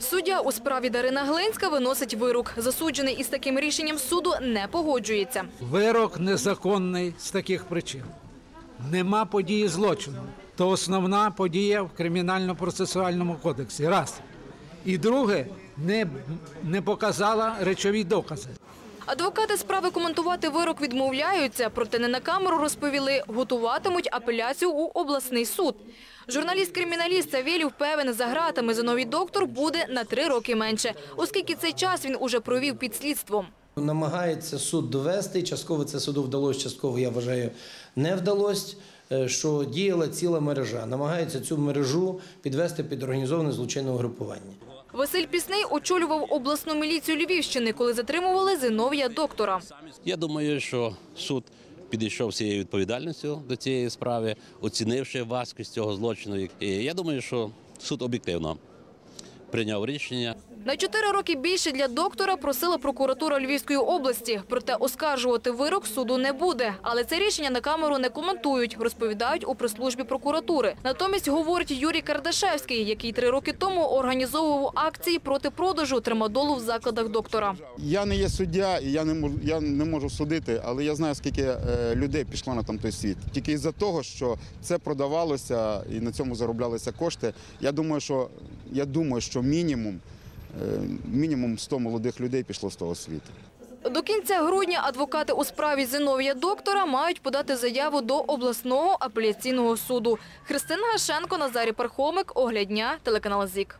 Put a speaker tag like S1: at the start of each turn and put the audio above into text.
S1: Суддя у справі Дарина Глинська виносить вирок. Засуджений із таким рішенням суду не погоджується.
S2: Вирок незаконний з таких причин. Нема події злочину. То основна подія в кримінально-процесуальному кодексі. Раз. І друге, не, не показала речові докази.
S1: Адвокати справи коментувати вирок відмовляються, проте не на камеру розповіли, готуватимуть апеляцію у обласний суд. Журналіст-криміналіст Савєлів певен, за гратами Зиновій доктор буде на три роки менше, оскільки цей час він уже провів під слідством.
S3: Намагається суд довести, частково це суду вдалося, частково, я вважаю, не вдалося, е, що діяла ціла мережа. Намагаються цю мережу підвести під організоване злочинне угрупування.
S1: Василь Пісний очолював обласну міліцію Львівщини, коли затримували Зиновія доктора.
S4: Я думаю, що суд підійшов цією відповідальністю до цієї справи, оцінивши важкість цього злочину. І я думаю, що суд об'єктивно прийняв рішення.
S1: На чотири роки більше для доктора просила прокуратура Львівської області. Проте оскаржувати вирок суду не буде. Але це рішення на камеру не коментують, розповідають у прес-службі прокуратури. Натомість говорить Юрій Кардашевський, який три роки тому організовував акції проти продажу тримадолу в закладах доктора.
S5: Я не є суддя, і я не можу, я не можу судити, але я знаю, скільки е, людей пішло на там той світ. Тільки із-за того, що це продавалося і на цьому зароблялися кошти. Я думаю, що я думаю, що мінімум, мінімум 100 молодих людей пішло з того світу.
S1: До кінця грудня адвокати у справі Зинов'я доктора мають подати заяву до обласного апеляційного суду. Христина Гашенко, Назарій Пархомик, Оглядня, телеканал ЗІК.